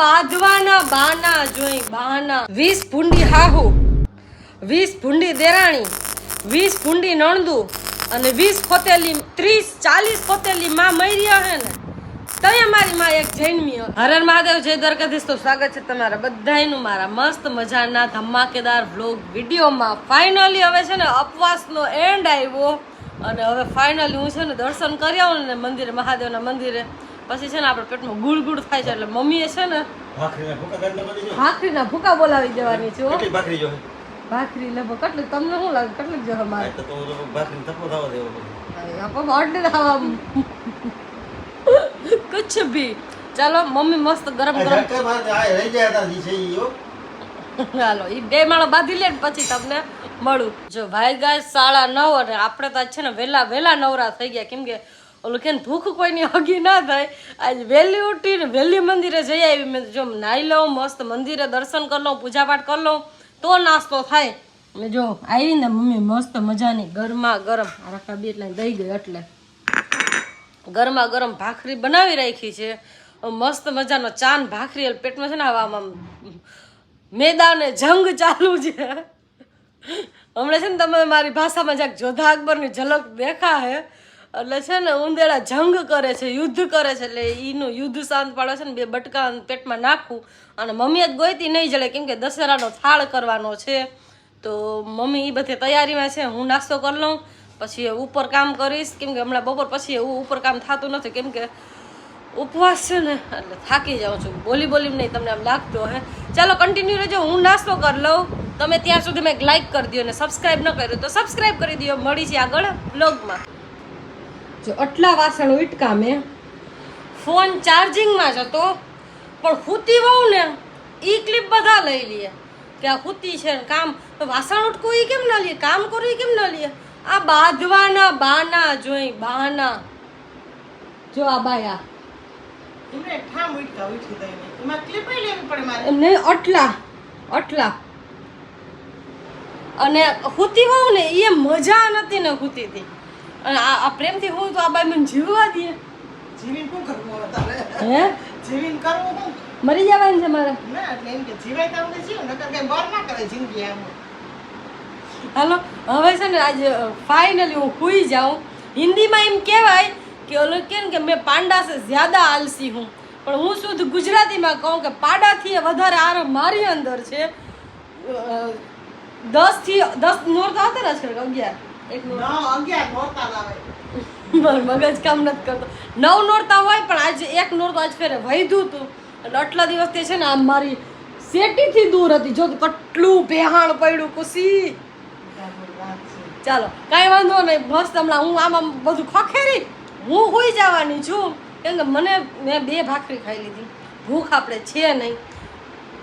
બાંધવાના બાના જોઈ, બાના. વીસ ભૂંડી હાહુ, વીસ ભૂંડી દેરાણી, વીસ ભૂંડી નણદુ અને વીસ ખોતેલી ત્રીસ, ચાલીસ ખોતેલી માં મર્યા હે ને. તય મારી માં એક જૈનમી હરણ મહાદેવ, જય દ્વારકાધીશ. તો સ્વાગત છે તમારા બધાયનું મારા મસ્ત મજાના ધમાકેદાર વ્લોગ વિડીયોમાં. ફાઇનલી હવે છે ને અપવાસનો એન્ડ આવ્યો. અને હવે ફાઇનલી હું છે ને દર્શન કરી આવું ને મંદિરે, મહાદેવના મંદિરે. પછી છે ને આપણે પેટમાં ગુળ ગુળ થાય છે એટલે મમ્મીએ છે ને ભાખરીના ભૂકા બોલાવી દેવાની છે કેટલી ભાખરી જો? ભાખરી લગભગ કેટલી? તમને શું લાગે? કેટલી જો મારે તો તો ભાખરીને થવા દેવો. ઓર્ડર ભી. ચાલો મમ્મી મસ્ત ગરમ ગરમ. હાલો એ બે માળો બાંધી લે ને પછી તમને મળું. જો ભાઈ ગાય સાડા નવ અને આપણે તો છે ને વહેલા વહેલા નવરા થઈ ગયા. કેમ કે ઓલું કે ભૂખ કોઈની હગી ના થાય. આજ વહેલી ઉઠીને વહેલી મંદિરે જઈ આવી. મેં જો નાહી લઉં, મસ્ત મંદિરે દર્શન કરી લઉં, પૂજાપાઠ કરી લઉં, તો નાસ્તો થાય. અને જો આવીને મમ્મી મસ્ત મજાની ગરમા ગરમ, આ રાખા બી એટલે દઈ ગઈ એટલે. ગરમા ગરમ ભાખરી બનાવી રાખી છે. મસ્ત મજાનો ચાન ભાખરી એટલે પેટમાં છે ને આવા આમ મેદાને જંગ ચાલુ છે. હમણાં છે ને તમે મારી ભાષામાં જ્યાં જોધા અકબરની ઝલક દેખા હે એટલે છે ને ઉંદેડા જંગ કરે છે, યુદ્ધ કરે છે, એટલે એનું યુદ્ધ શાંત પાડે છે ને બે બટકા પેટમાં નાખવું અને મમ્મીએ જ ગોઈતી નહીં જડે, કેમ કે દશેરાનો થાળ કરવાનો છે. તો મમ્મી એ બધી તૈયારીમાં છે, હું નાસ્તો કરી લઉં, પછી ઉપર કામ કરીશ, કેમ કે હમણાં બપોર પછી એવું ઉપર કામ થતું નથી, કેમ કે ઉપવાસ છે ને, એટલે થાકી જાઉં છું. બોલી બોલી નહીં તમને આમ લાગતો હે. ચાલો કન્ટિન્યુ રહેજો, હું નાસ્તો કરી લઉં. તમે ત્યાં સુધી મેં લાઈક કરી દો અને સબસ્ક્રાઇબ ન કર્યું તો સબસ્ક્રાઈબ કરી દો મળી છે આગળ બ્લોગમાં જો આટલા વાસણ ઉટકા મેં. ફોન ચાર્જિંગમાં જ હતો પણ હુતી વહુ ને એ ક્લિપ બધા લઈ લઈએ કે આ હુતી છે ને કામ તો વાસણ ઉટકું એ કેમ ના લઈએ કામ કરવું એ કેમ ના લઈએ આ બાંધવાના બાના જોઈ બાના. જો આ બાયા. એમને અટલા અટલા. અને હુતી વહુ ને એ મજા નથી ને હુતી હતી અને આ પ્રેમથી હું તો આ બાઈ મને જીવવા દે જીવીને શું કરવું હવે તારે? હે? જીવીને કરવું શું મરી જવાનું છે મારે. ના એટલે એમ કે જીવાય તો અમને જીવ નકર કઈ બર ના કરે જિંદગી આમ. હાલો હવે છે ને આજે ફાઇનલી હું હુઈ જાઉં. હિન્દીમાં એમ કહેવાય કે ઓલો કે કે મેં પાંડા સે જ્યાદા આલસી હું. પણ હું શુદ્ધ ગુજરાતીમાં કહું કે પાડાથી વધારે આરામ મારી અંદર છે. દસથી દસ નોર તો હતા ને અગિયાર? મગજ કામ નથી કરતો. નવ નોરતા હોય પણ આજે એક નોરતું આજ ફેરે વૈધું હતું એટલે આટલા દિવસથી છે ને આમ મારી સેટીથી દૂર હતી. જો કેટલું ભેહાણ પડ્યું કુસી. ચાલો કાંઈ વાંધો નહીં. મસ્ત હમણાં હું આમ આમ બધું ખખેરી હું હોઈ જવાની છું. કેમ કે મને મેં બે ભાખરી ખાઈ લીધી. ભૂખ આપણે છે નહીં.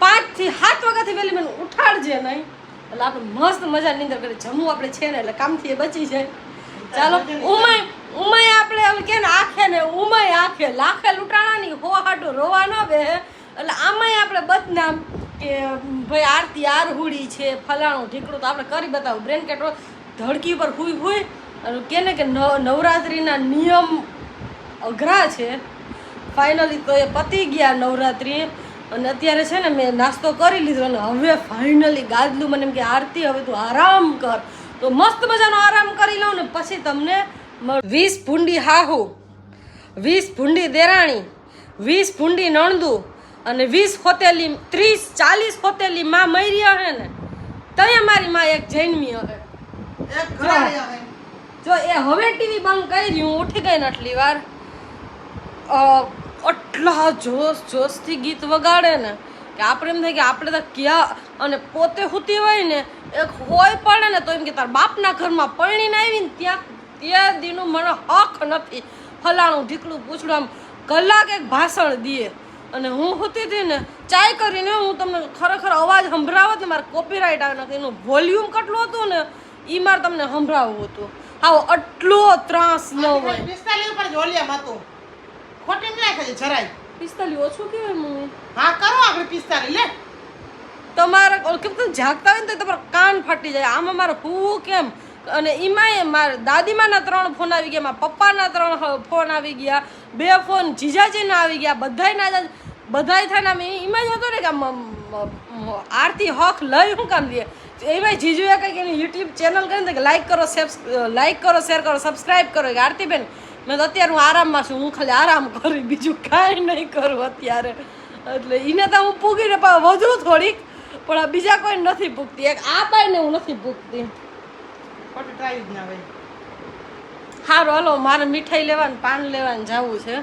પાંચથી સાત વાગ્યાથી વહેલી મને ઉઠાડજે નહીં. એટલે આપણે મસ્ત મજા નીંદર કરે જમવું આપણે છે ને, એટલે કામથી એ બચી જાય. ચાલો, ઉમાય ઉમાય આપણે એમ કે આખે ને, ઉમાય આખે, લાખે લૂંટાણાની હો હાટો રોવા ન બે એટલે આમાંય આપણે બદનામ કે, ભાઈ, આરતી આરહુડી છે, ફલાણું ઢીકડું તો આપણે કરી બતાવું. બ્રેન કેટલો ધડકી ઉપર હુઈ હુઈ, અને કે ને કે નવરાત્રિના નિયમ અઘરા છે. ફાઇનલી તો એ પતી ગયા નવરાત્રિ. અને અત્યારે છે ને મેં નાસ્તો કરી લીધો અને હવે ફાઇનલી ગાદલું મને એમ કે આરતી હવે તું આરામ કર. તો મસ્ત મજાનો આરામ કરી લઉં ને પછી તમને વીસ ભૂંડી હાહુ વીસ ભૂંડી દેરાણી વીસ ભૂંડી નણદું અને વીસ ખોતેલી ત્રીસ ચાલીસ ખોતેલી માં મરી હે ને તય મારી માં એક જૈનમી હવે જો એ હવે ટીવી બંધ કરી હું ઉઠી ગઈ ને આટલી વાર. અ, આટલા જોશ જોશથી ગીત વગાડે ને કે આપણે એમ થાય કે આપણે તો ક્યાં અને પોતે હુતી હોય ને એક હોય પડે ને તો એમ કે તારા બાપના ઘરમાં પરણીને આવી ને ત્યાં ત્યાં દીનું મને હક નથી. ફલાણું ઢીકડું પૂછડું આમ કલાક એક ભાષણ દીએ અને હું સૂતી હતી ને ચાય કરીને હું તમને ખરેખર અવાજ સંભળાવત ને મારે કોપીરાઇટ આવે નથી એનું વોલ્યુમ કેટલું હતું ને એ મારે તમને સંભળાવવું હતું. આવો આટલો ત્રાસ ન હોય. ઉપર જ હતું. ખોટી નાખે છે જરાય. પિસ્તાલી ઓછું કેવાય મમ્મી. હા કરો આપણે પિસ્તાલી લે. તમારે કેમ તમે જાગતા હોય ને તો તમારા કાન ફાટી જાય. આમાં મારો હું કેમ? અને એમાંય મારા દાદીમાના ત્રણ ફોન આવી ગયા મારા પપ્પાના ત્રણ ફોન આવી ગયા બે ફોન જીજાજીના આવી ગયા બધાયના બધાય થાય ને એ- એમાં જ હતો ને કે આરતી હક લઈ શું કામ દે. એમાં જીજુએ કંઈક એની યુટ્યુબ ચેનલ કરી ને કે લાઈક કરો લાઈક કરો શેર કરો સબસ્ક્રાઈબ કરો. કે આરતીબેન મેં તો અત્યારે હું આરામમાં છું હું ખાલી આરામ કરું બીજું કાંઈ નહીં કરું અત્યારે. એટલે એને તો હું પૂગીને વધુ થોડીક પણ બીજા કોઈ નથી પૂગતી. એક આ બાઈને હું નથી હોય. સારું હલો મારે મીઠાઈ લેવાનું પાન લેવાનું જવું છે.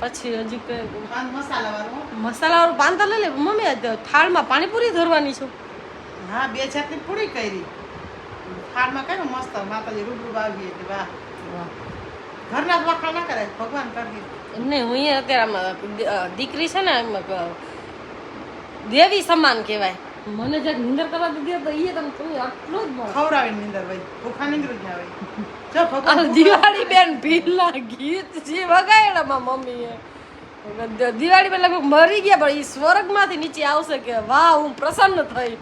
પછી હજી કંઈ પાન મસાલા વાળું મસાલાવાળું પાન તો લઈ લે મમ્મી થાળમાં પાણીપુરી ધરવાની છું. હા બે જાતની પૂરી કરી. થાળમાં કઈ મસ્ત માતાજી રૂબરૂ આવી એટલે વાહ. ઘરના જ ના કરે ભગવાન કરી એમ હું અહીંયા અત્યારે આમાં દીકરી છે ને એમ દેવી સમાન કહેવાય. મને જે નિંદર કરવા દીધી તો એ તમે તમે આટલું જ ખવડાવે નીંદર ભાઈ ભૂખા નિંદર જ આવે જો ભગવાન દિવાળી બેન ભીલા ગીત જે વગાડ્યા મારા મમ્મીએ દિવાળી પહેલા લગભગ મરી ગયા પણ એ સ્વર્ગમાંથી નીચે આવશે કે વાહ હું પ્રસન્ન થઈ.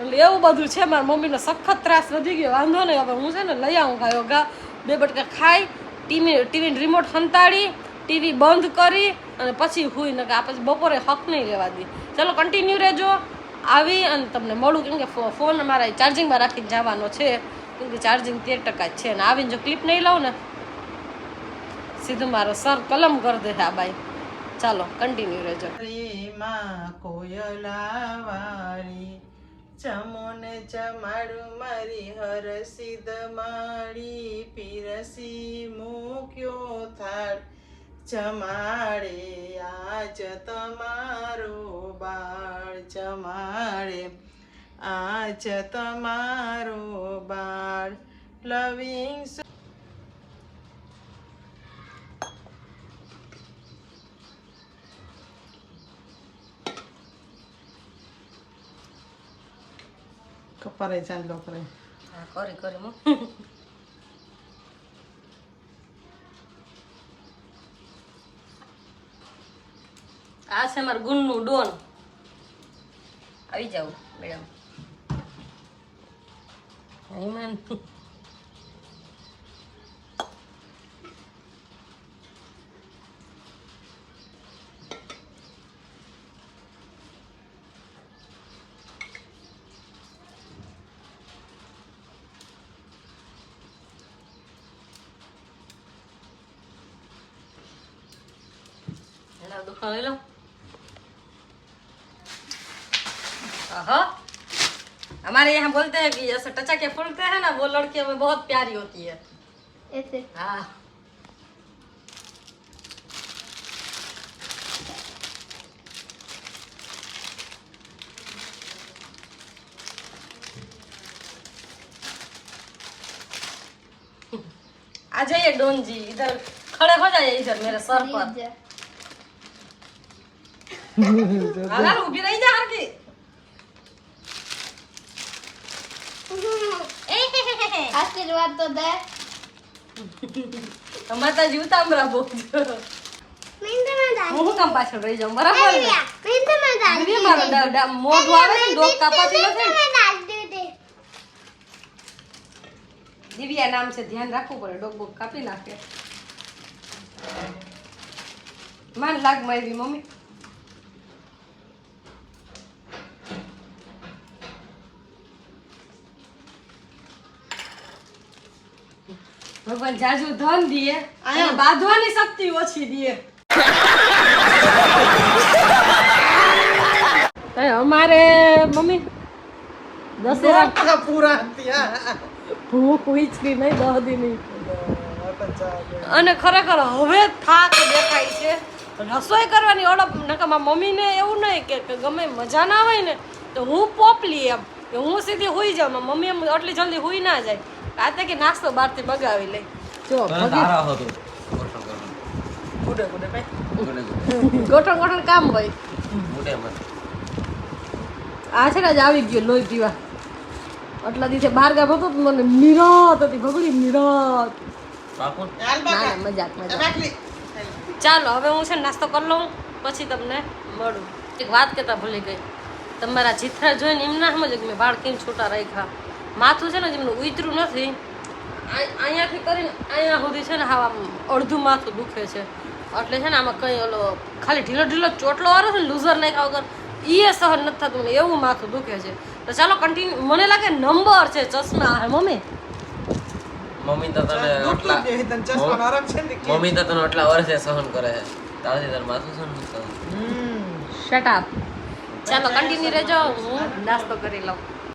એટલે એવું બધું છે મારા મમ્મીને સખત ત્રાસ વધી ગયો. વાંધો નહીં હવે હું છે ને લઈ આવું ખાયો ગા. બે બટકા ખાઈ ટીવી ટીવીને રિમોટ સંતાડી, ટીવી બંધ કરી અને પછી હુઈ ને આ પછી બપોરે હક નહીં લેવા દે. ચલો કન્ટિન્યુ રહેજો. આવી અને તમને મળું કેમ કે ફોન મારા ચાર્જિંગમાં રાખીને જવાનો છે. કેમ કે ચાર્જિંગ તેર ટકા છે. ને આવીને જો ક્લિપ નહીં લઉં ને, સીધું મારો સર કલમ કરી દે આ બાઈ. ચાલો કન્ટિન્યુ રહેજો. કોયલા કોયલા વાળી ચમોન ચમાડું મારી હરસિદ માળી, પીરસી મૂક્યો થાળ. ચમાડે, આજ તમારો બાળ. ચમાડે, આજ તમારો બાળ. લવિંગ કપારે ચાંદલો કરે કરી કરી આ છે મારું ગુણનું ડોન. આવી જાવ મેડમ. હેમન Sarado हमारे यहाँ बोलते हैं कि जैसे टचा के फूलते हैं ना वो लड़कियों में बहुत प्यारी होती है ऐसे हाँ आ जाइए डोन जी इधर खड़े हो जाइए इधर मेरे सर पर। હાલ ઊભી રહી જા હરકી. આશીર્વાદ તો દે. અમાર તો જીવતા અમરા બહુ હું કામ પાછળ રહી જાઉં? બરાબર ને? મારો મોઢું આવે ને ડોક કાપાતી નથી? દિવ્યા નામ છે ધ્યાન રાખવું પડે ડોક બોક કાપી નાખે. માન લાગ મારી મમ્મી. ભગવાન જાજુ ધન દીએ અને બાંધવાની શક્તિ ઓછી દીએ. અમારે મમ્મી દશેરા પૂરા ભૂખ ઉઈચકી નહીં દહ દી નહીં અને ખરેખર હવે થાક દેખાય છે. રસોઈ કરવાની ઓળખ નકર મારા મમ્મીને એવું નહીં કે કે ગમે મજા ના હોય ને તો હું પોપલી એમ. કે હું સીધી હોઈ જાઉં મમ્મી એમ આટલી જલ્દી હોઈ ના જાય. કાતે કે નાસ્તો બહારથી મગાવી લે. જો ભાઈ. ગોઠણ ગોઠણ કામ હોય. આ છે ને જ આવી ગયો લોહી પીવા. આટલા દિવસે બહાર ગામ હતો મને નિરાત હતી ભગડી નિરાત. મજાક મજાક. ચાલો હવે હું છે ને નાસ્તો કરી લઉં પછી તમને મળું. એક વાત કહેતા ભૂલી ગઈ. તમારા ચિત્ર જોઈને એમ ના સમજો કે મેં વાળ કેમ છૂટા રાખ્યા. માથું છે ને જેમનું ઉતરું નથી આ- અહીંયાથી કરીને અહીંયા સુધી છે ને હા અડધું માથું દુખે છે. એટલે છે ને આમાં કઈ ઓલો ખાલી ઢીલો ઢીલો ચોટલો વાળો છે ને લૂઝર નાખ્યા વગર એ સહન નથી થતું મને એવું માથું દુખે છે. તો ચાલો કન્ટિન્યુ મને લાગે નંબર છે ચશ્મા. હે મમ્મી? મમ્મી તો તને ને મમ્મી તો તને આટલા વર્ષે સહન કરે છે. તારાથી તાર માથું સહન નથી થતું. શટ અપ ચાલો કન્ટિન્યુ રહેજો. હું નાસ્તો કરી લઉં.